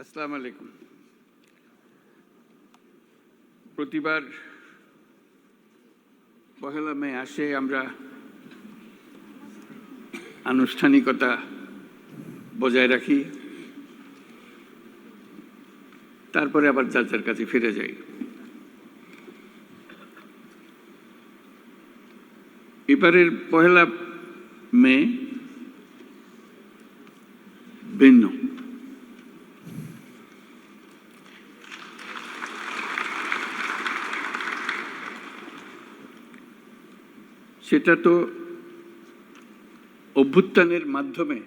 আসসালামু আলাইকুম। প্রতিবার পহেলা মে আসে আমরা আনুষ্ঠানিকতা বজায় রাখি। তারপরে আবার যার যার কাছে ফিরে যাই। এবারের পহেলা মে ভিন্ন। সেটা তো অভ্যুত্থানের মাধ্যমে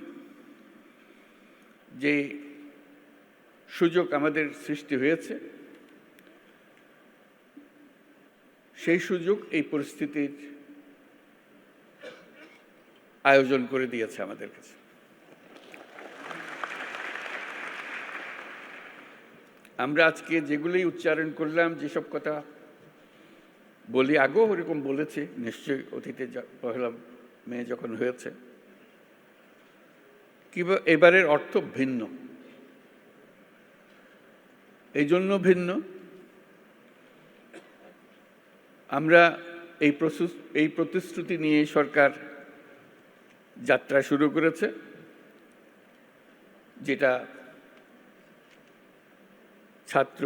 যে সুযোগ আমাদের সৃষ্টি হয়েছে, সেই সুযোগ এই পরিস্থিতির আয়োজন করে দিয়েছে আমাদের কাছে। আমরা আজকে যেগুলোই উচ্চারণ করলাম, যেসব কথা বলি আগেও ওরকম বলেছি, নিশ্চয়ই অতীতে পহেলা মে যখন হয়েছে। কিংবা, এবারের অর্থ ভিন্ন। এই জন্য ভিন্ন। আমরা এই এই প্রতিশ্রুতি নিয়ে সরকার যাত্রা শুরু করেছে, যেটা ছাত্র,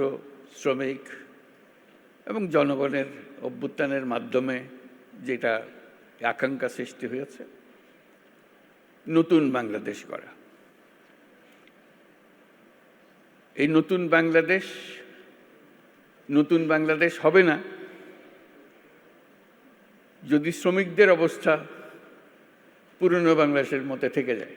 শ্রমিক এবং জনগণের অভ্যুত্থানের মাধ্যমে যেটা আকাঙ্ক্ষা সৃষ্টি হয়েছে, নতুন বাংলাদেশ করা এই নতুন বাংলাদেশ নতুন বাংলাদেশ হবে না যদি শ্রমিকদের অবস্থা পুরনো বাংলাদেশের মধ্যে থেকে যায়।